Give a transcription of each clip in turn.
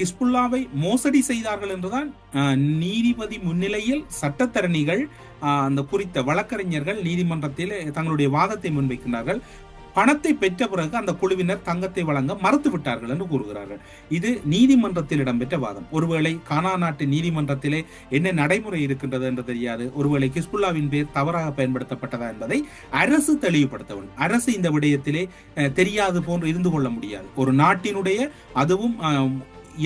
கிஸ்புல்லாவை மோசடி செய்தார்கள் என்றுதான் நீதிபதி முன்னிலையில் சட்டத்தரணிகள் அந்த குறித்த வழக்கறிஞர்கள் நீதிமன்றத்தில் தங்களுடைய வாதத்தை முன்வைக்கின்றார்கள். பணத்தை பெற்ற பிறகு அந்த குழுவினர் தங்கத்தை வழங்க மறுத்துவிட்டார்கள் என்று கூறுகிறார்கள். இது நீதிமன்றத்தில் இடம்பெற்ற வாதம். ஒருவேளை கானா நாட்டு நீதிமன்றத்திலே என்ன நடைமுறை இருக்கின்றது என்று தெரியாது. ஒருவேளை கிஸ்புல்லாவின் பேர் தவறாக பயன்படுத்தப்பட்டதா என்பதை அரசு தெளிவுபடுத்த வேண்டும் அரசு இந்த விடயத்திலே தெரியாது போன்று இருந்து கொள்ள முடியாது. ஒரு நாட்டினுடைய அதுவும்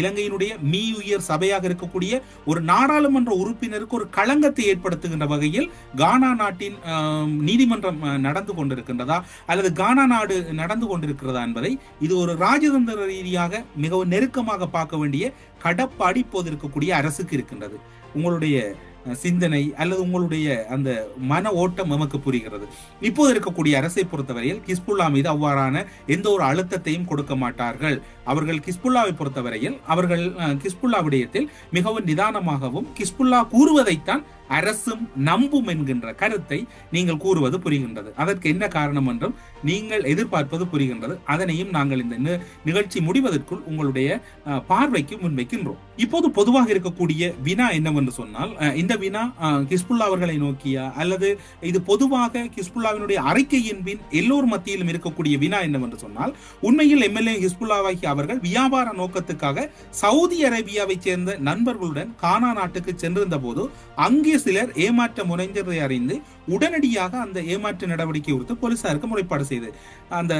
இலங்கையினுடைய மீ உயர் சபையாக இருக்கக்கூடிய ஒரு நாடாளுமன்ற உறுப்பினருக்கு ஒரு களங்கத்தை ஏற்படுத்துகின்ற வகையில் கானா நாட்டின் நீதிமன்றம் நடந்து கொண்டிருக்கின்றதா அல்லது கானா நாடு நடந்து கொண்டிருக்கிறதா என்பதை இது ஒரு ராஜதந்திர ரீதியாக மிகவும் நெருக்கமாக பார்க்க வேண்டிய கடப்பாடி இப்போது இருக்கக்கூடிய அரசுக்கு இருக்கின்றது. உங்களுடைய சிந்தனை அல்லது உங்களுடைய அந்த மன ஓட்டம் நமக்கு புரிகிறது. இப்போது இருக்கக்கூடிய அரசை பொறுத்தவரையில் கிஸ்புல்லா மீது அவ்வாறான எந்த ஒரு அழுத்தத்தையும் கொடுக்க மாட்டார்கள். அவர்கள் கிஸ்புல்லாவை பொறுத்தவரையில் அவர்கள் கிஸ்புல்லா விடயத்தில் மிகவும் நிதானமாகவும் கிஸ்புல்லா கூறுவதைத்தான் அரசும் நம்பும் என்கின்ற கருத்தை நீங்கள் கூறுவது புரிகின்றது. அதற்கு என்ன காரணம் என்றும் நீங்கள் எதிர்பார்ப்பது புரிகின்றது. அதனையும் நாங்கள் இந்த நிகழ்ச்சி முடிவதற்குள் உங்களுடைய பார்வைக்கு முன்வைக்கின்றோம். இப்போது பொதுவாக இருக்கக்கூடிய வினா என்னவென்று சொன்னால் இந்த வினா கிஸ்புல்லா அவர்களை நோக்கியா? அல்லது இது பொதுவாக கிஸ்புல்லாவினுடைய அறிக்கையின் பின் எல்லோர் மத்தியிலும் இருக்கக்கூடிய வினா என்னவென்று சொன்னால் உண்மையில் எம்எல்ஏ ஹிஸ்புல்லாவாகி அவர்கள் வியாபார நோக்கத்துக்காக சவுதி அரேபியாவைச் சேர்ந்த நண்பர்களுடன் கானா நாட்டுக்கு சென்றிருந்த போது அங்கே சிலர் ஏமாற்ற முனைந்ததை அறிந்து உடனடியாக அந்த ஏமாற்ற நடவடிக்கை குறித்து போலீசாருக்கு முறைப்பாடு செய்து அந்த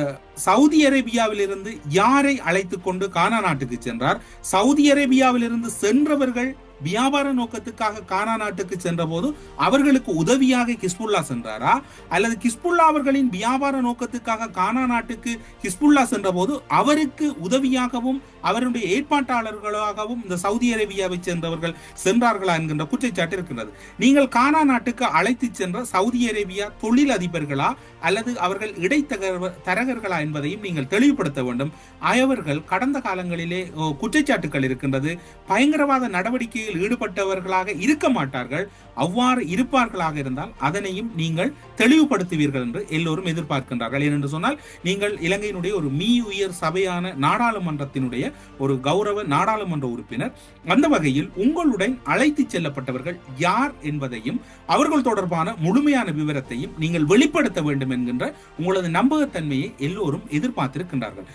சவுதி அரேபியாவிலிருந்து யாரை அழைத்து கொண்டு கானா நாட்டுக்கு சென்றார்? சவுதி அரேபியாவிலிருந்து சென்றவர்கள் வியாபார நோக்கத்துக்காக கானா நாட்டுக்கு சென்றபோது அவர்களுக்கு உதவியாக கிஸ்புல்லா சென்றாரா? அல்லது கிஸ்புல்லா அவர்களின் வியாபார நோக்கத்துக்காக கானா நாட்டுக்கு கிஸ்புல்லா சென்றபோது அவருக்கு உதவியாகவும் அவருடைய ஏற்பாட்டாளர்களாகவும் இந்த சவுதி அரேபியாவை சேர்ந்தவர்கள் சென்றார்களா என்கின்ற குற்றச்சாட்டு இருக்கின்றது. நீங்கள் கானா நாட்டுக்கு அழைத்து சென்ற சவுதி அரேபியா தொழில் அதிபர்களா அல்லது அவர்கள் இடைத்தகர் தரகர்களா என்பதையும் நீங்கள் தெளிவுபடுத்த வேண்டும். அவர்கள் கடந்த காலங்களிலே குற்றச்சாட்டுக்கள் குற்றச்சாட்டுகள் இருக்கின்றது. பயங்கரவாத நடவடிக்கை நடவடிக்கையில் ஈடுபட்டவர்களாக இருக்க மாட்டார்கள். அவ்வாறு இருப்பார்களாக இருந்தால் அதனையும் நீங்கள் தெளிவுபடுத்துவீர்கள் என்று எல்லோரும் எதிர்பார்க்கின்றார்கள். ஏனென்று சொன்னால் நீங்கள் இலங்கையினுடைய ஒரு மீ உயர் சபையான நாடாளுமன்றத்தினுடைய ஒரு கௌரவ நாடாளுமன்ற உறுப்பினர். அந்த வகையில் உங்களுடன் அழைத்து செல்லப்பட்டவர்கள் யார் என்பதையும் அவர்கள் தொடர்பான முழுமையான விவரத்தையும் நீங்கள் வெளிப்படுத்த வேண்டும் என்கின்ற உங்களது நம்பகத்தன்மையை எல்லோரும் எதிர்பார்த்திருக்கின்றார்கள்.